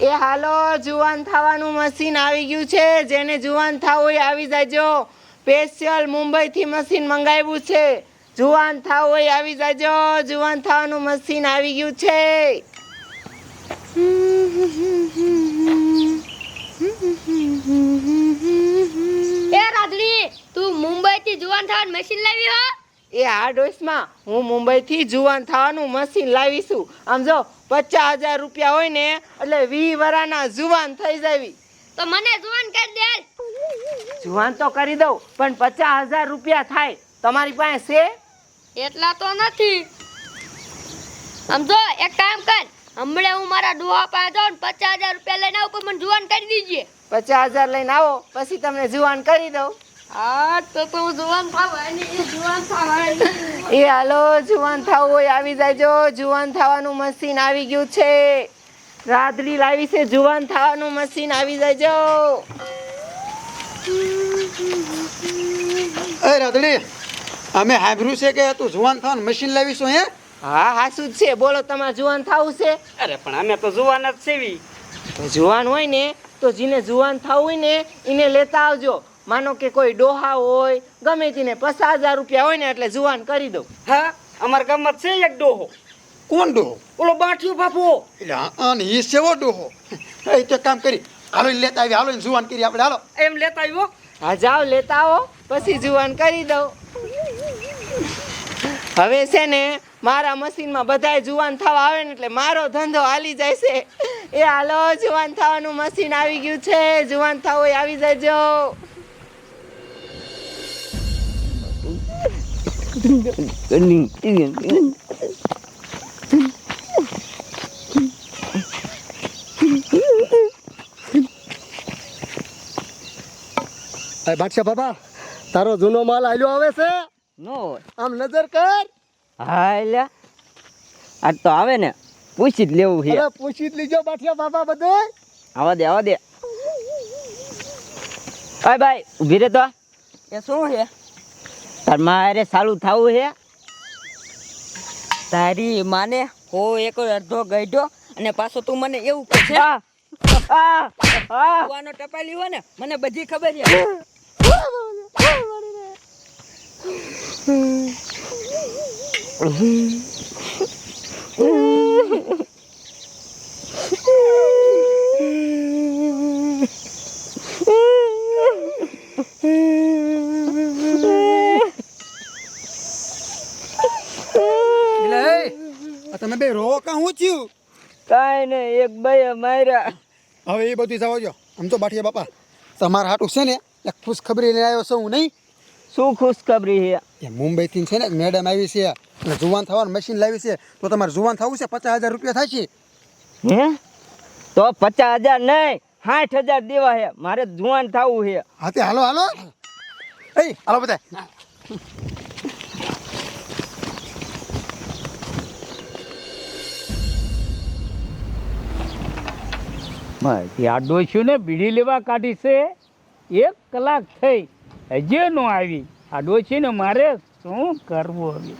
એ હાલો, જુવાન થવાનું મશીન આવી ગયું છે. જેને જુવાન થવું હોય આવી જાજો. સ્પેશિયલ મુંબઈથી મશીન મંગાવ્યું છે. જુવાન થવું હોય આવી જાજો. જુવાન થવાનું મશીન આવી ગયું છે. એ રાધડી તું મુંબઈ થી જુવાન થવાનું મશીન લાવી હો. એ આ ડોસમાં હું મુંબઈથી જુવાન થવાનું મશીન લાવીશું. આમ જો પચાસ હજાર રૂપિયા હોય ને એટલે વી વરાના જુવાન થઈ જાવી. તો મને જુવાન કરી દે. જુવાન તો કરી દઉં પણ પચાસ હજાર રૂપિયા થાય. તમારી પાસે છે? એટલા તો નથી. આમ જો એક કામ કર. હમણે હું મારા ડોહા પાસે જાઉં પચાસ હજાર રૂપિયા લઈને આવું પણ મને જુવાન કરી દીજે. પચાસ હજાર લઈને આવો પછી તમને જુવાન કરી દઉં. હા તો તો હું જુવાન થવાની જુવાન થવાની એ હાલો જુવાન થવું હોય આવી જાયજો. જુવાન થવાનું મશીન આવી ગયું છે. રાત્રિ લાવી છે જુવાન થવાનું મશીન આવી જાયજો. એ અમે સાંભળ્યું છે કે તું જુવાન થવાનું મશીન લાવીશું હે હા? હાસુ જ છે? બોલો તમારે જુવાન થવું છે? અરે પણ અમે તો જુવાન જ સેવી જુવાન હોય ને તો જેને જુવાન થવું હોય ને એને લેતા આવજો. માનો કે કોઈ ડોહા હોય ગમે તેને પચાસ હજાર રૂપિયા હોય ને એટલે જુવાન કરી દઉં. હા? અમાર ગામમાં છે એક ડોહો. કોણ ડોહો? ઓલો બાઠિયો બાપુ. એટલે આને સેવો ડોહો. એ તો કામ કરી હાલો લેતા આવી હાલો જુવાન કરી આપણે હાલો. એમ લેતા આવ્યો? હા જાઓ લેતા આવો પછી જુવાન કરી દઉં. હવે છે ને મારા મશીનમાં બધાય જુવાન થવા આવે ને એટલે મારો ધંધો હાલી જાય છે. એ હાલો જુવાન થવાનું મશીન આવી ગયું છે જુવાન થવું હોય આવી જજો. બાદશાહ બાબા તારો જૂનો માલ આલ્યો આવે છે? નો આમ નજર કર. હા લ્યા આજ તો આવે ને. પૂછી જ લેવું છે. અરે પૂછી જ લીજો બાદશાહ બાબા બધું આવા દે આવા દે. અય ભાઈ ઊભી રે તો. એ શું છે? તાર મારે સાલું થવું છે. તારી માને હો એક અડધો ગઈઢો અને પાછો તું મને એવું કહે છે. આનો ટપાલી હોય ને મને બધી ખબર છે. એટલે એ આ તમે બે રો કાં હું થયું નહીં એક ભાઈ માર્યા. હવે એ બધું જવા જો આમ તો બાઠિયા બાપા તમારા હાટું છે ને એક ખુશખબરી લઈ આવ્યો છું હું નહીં? શું ખુશખબરી છે? એ મુંબઈથી છે ને મેડમ આવી છે અને જુવાન થવાનું મશીન લાવી છે. તો તમારે જુવાન થવું છે? પચાસ હજાર રૂપિયા થાય છે? હે? તો પચાસ હજાર નહીં સાઠ હજાર દેવા છે. મારે જુવાન થવું છે. હા તે હાલો હાલો. એ હાલો બધા. બસ આ ડોસ્યું ને બીડી લેવા કાઢી છે એક કલાક થઈ હજે નો આવી. આ ડોશીને મારે શું કરવું હવે?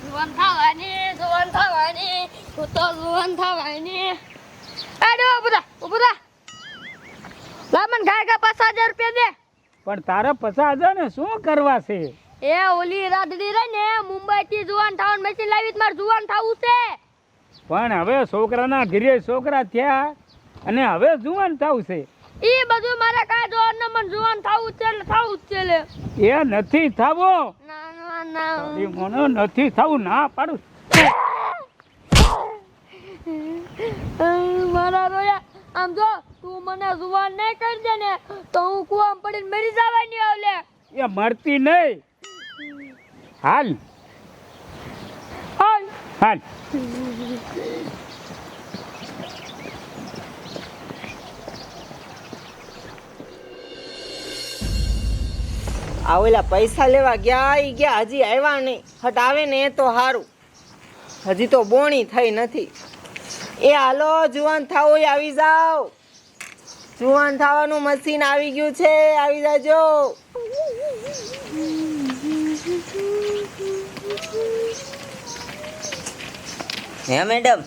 જુવાન થવાની જુવાન થવાની હું તો જુવાન થવાની. અરે ઊભા ઊભા લામન ગાય ગા પાછા હજાર રૂપિયા દે. પણ તારા પચાસ હજાર ને શું કરવા છે? એ ઓલી રાધડી રે ને મુંબઈ થી જુવાન થવાનું મશીન લાવી મારે જુવાન થવું છે. પણ હવે છોકરાના ઘરે છોકરા થયા અને હવે જુવાન થવું છે. એ બધું મારે કાંઈ જોવાનું ને મને જુવાન થવું છે એટલે થવું છે લે. એ નથી થાવો. ના ના ના. એ મને નથી થવું ના પાડું. મારા રોયા આમ જો તું મને જુવાન નહીં કરી દે ને તો હું કુવામાં પડીને મરી જવાની આવલે. એ મરતી નહીં. હાલ. હાલ. હાલ. આવેલા પૈસા લેવા ગયા એ ગયા. હજી આવ્યા નહીં. હટ આવે ને એ તો સારું હજી તો બોણી થઈ નથી. એ હાલો, જુવાન થાવ આવી જાઓ. જુવાન થવાનું મશીન આવી ગયું છે. આવી જાજો. હે મેડમ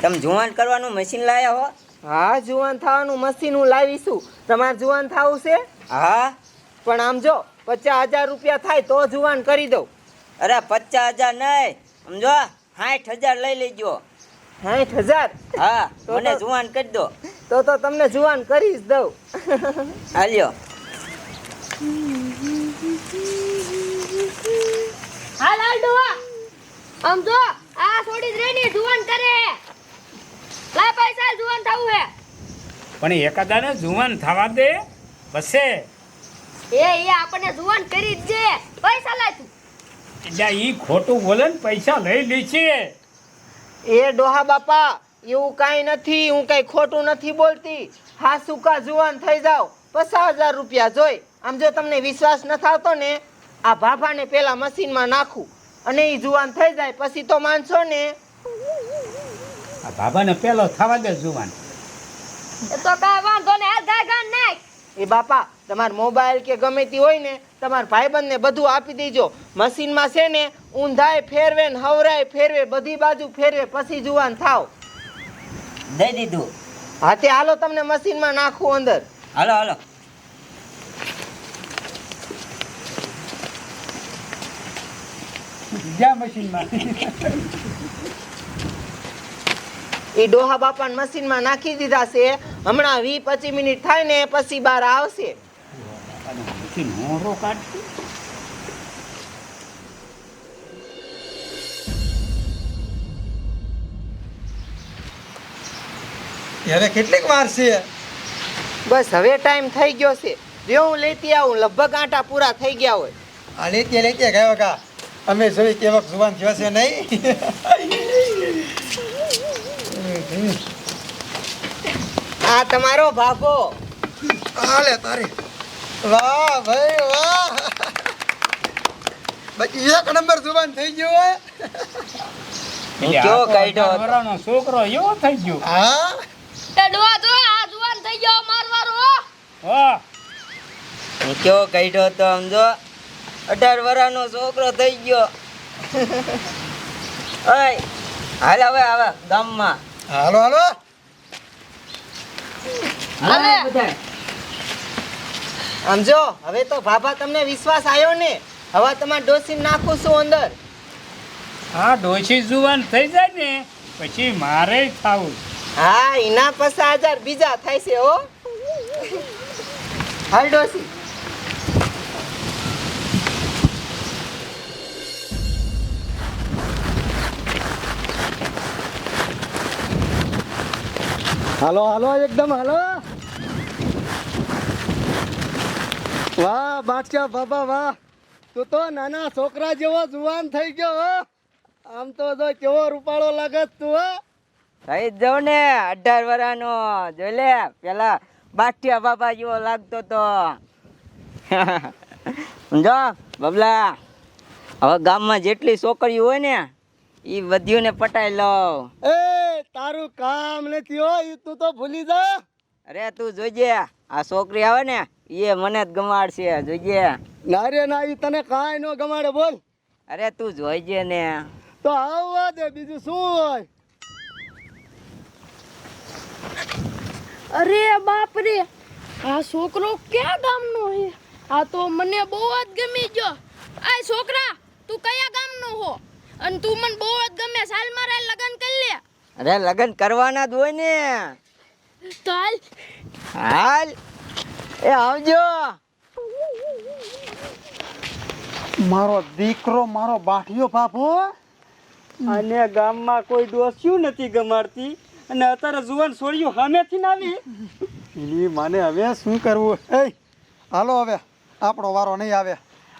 તમે જુવાન કરવાનું મશીન લાયા હો? હા જુવાન થવાનું મશીન હું લાવીશું તમારે જુવાન થવું છે? હા. પણ આમ જો પચાસ હજાર રૂપિયા થાય તો જુવાન કરી દઉં. અરે પચાસ હજાર નહીં. સમજો સાઠ હજાર લઈ લેજો. સાઠ હજાર? હા મને જુવાન કરી દો. તો તો તમને જુવાન કરી જ દઉં. હાલ્યો. હાલ હાલ ડોહા. આમ જો આ છોડી જ રેની જુવાન કરે. લાય પૈસા જુવાન થવું હે. પણ એકાદાને જુવાન થવા દે બસે. એ એ આપણને જુવાન કરી જ દે પૈસા લાય તું. એટલે ઈ ખોટું બોલે ને પૈસા લઈ લે છે. એ ડોહા બાપા એવું કાંઈ નથી હું કાંઈ ખોટું નથી બોલતી. હા સુકા જુવાન થઈ જાવ પચાસ હજાર રૂપિયા જોઈ. આમ જો તમને વિશ્વાસ ન થતો ને આ ભાભાને પેલા મશીનમાં નાખું અને એ જુવાન થઈ જાય પછી તો માનશો ને? આ ભાભાને પેલો થવા દે જુવાન. એ તો કાંઈ વાંધો ને હાલ ગાય ગાન નાખ. એ બાપા તમાર મોબાઈલ કે ગમે તે હોય ને તમારા ભાઈબંધને બધું આપી દેજો. મશીનમાં છે ને ઊંધાય ફેરવે ને હવરાય ફેરવે બધી બાજુ ફેરવે પછી જુવાન થાવ. દઈ દીધું. હા તે હાલો તમને મશીનમાં નાખું અંદર. હાલો હાલો. જા મશીનમાં. એ ડોહા બાપાને મશીનમાં નાખી દીધા છે. હમણાં વી પચીસ મિનિટ થાય ને પછી બહાર આવશે. મશીન હોરો કેટલીક વાર છે? બસ હવે ટાઈમ થઈ ગયો છે. જો હું લેતી આવું. લગભગ આટા પૂરા થઈ ગયા હોય. આ લેતી લેતી ગયો કા અમે જોઈ કેવક જુવાન થયો છે નહીં? આ તમારો ભાગો. હાલે તારે. વાહ ભાઈ વાહ. બાકી એક નંબર જુવાન થઈ ગયો હે. કાઢ્યો છોકરો એવો થઈ ગયો. હા? એ જો આ જુવાન થઈ ગયો મારવારો હો હા હું કેવો કાઢ્યો હતો સમજો અઢાર વર્ષનો છોકરો થઈ ગયો. ઓય હાલ હવે આવે ગામમાં. હાલો હાલો. સમજો આમ જો હવે તો ભાભા તમને વિશ્વાસ આવ્યો ને. હવે તમારે ડોસી નાખું છું અંદર. હા ડોસી જુવાન થઈ જાય ને પછી મારે થાવું હા એના પચાસ હજાર બીજા થાય છે હો. હાલ ડોસી. હાલો હાલો એકદમ હાલો. વાહ બાદશાહ બાબા વાહ. તું તો નાના છોકરા જેવો જુવાન થઈ ગયો હો. આમ તો જો કેવો રૂપાળો લાગે તું હો. થઈ જ ને અઢાર વરાનો જોઈ લે પેલા બાઠિયા બાબા જેવો લાગતો તો. સમજો બબલા? હવે ગામમાં જેટલી છોકરીઓ હોય ને એ બધીઓને પટાઈ લઉં. એ તારું કામ નથી હો ઈ તું તો ભૂલી જા. અરે તું જોઈજે આ છોકરી આવે ને એ મને જ ગમાડશે જોઈજે ના રે ના ઈ તને કાંઈ નો ગમાડે બોલ. અરે તું જોઈજે ને. તો આવવા દે બીજું શું હોય? અરે બાપ રે આ છોકરો ક્યાં ગામનો છે? આ તો મને બહુ જ ગમી ગયો. આ છોકરા તું કયા ગામનો હો? અને તું મને બહુ જ ગમે સાલ મારે લગન કરી લે. અરે લગ્ન કરવાના જ હોય ને. ચાલ. હાલ. એ આવજો. મારો દીકરો મારો બાઠિયો બાપો અને ગામમાં કોઈ ડોસ્યું નથી ગમાડતી. અને અત્યારે જુવાન છોડ્યું સામેથી ના આવી એની માને હવે શું કરવું? એ હાલો હવે આપણો વારો નહીં આવે.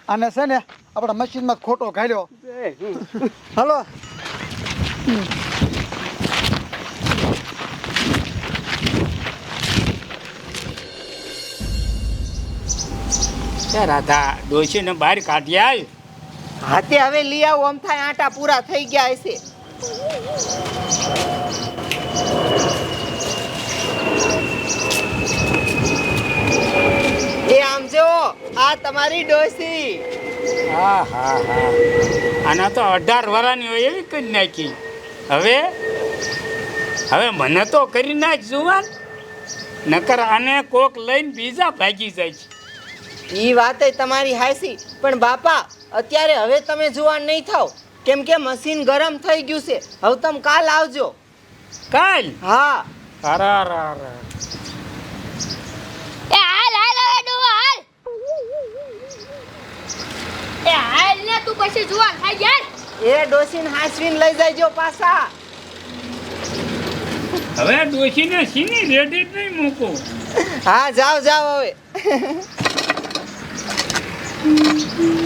અને છે ને આપણા મશીનમાં ખોટો ઘાલ્યો. હાલો. ત્યાં રાધા ડોશીને બહાર કાઢી આવ હાથે હવે લઈ આવો આમ થાય આટા પૂરા થઈ ગયા હશે. એ આમ જો આ તમારી ડોસી હા હા હા. આના તો અઢાર વરાની હોય એવી કરી નાખી. હવે હવે મને તો કરી નાખ જુવાન નકર આને કોક લઈને બીજા ભાગી જાય છે. એ વાત તમારી હાસી પણ બાપા અત્યારે હવે તમે જુવાન નહીં થાવ. કેમ કે મશીન ગરમ થઈ ગયું છે. હવે તમે કાલ આવજો. કાલ? હા. અરા રા રા એ હાલ હાલ હવે હાલ. એ હાલ ને તું પછી જુવાન થઈ જાય એ ડોસીને હાસવીને લઈ જાયજો પાછા. હવે ડોશીને સીની રેડી જ નહીં મૂકું. હા જાઓ જાઓ હવે. 嗯嗯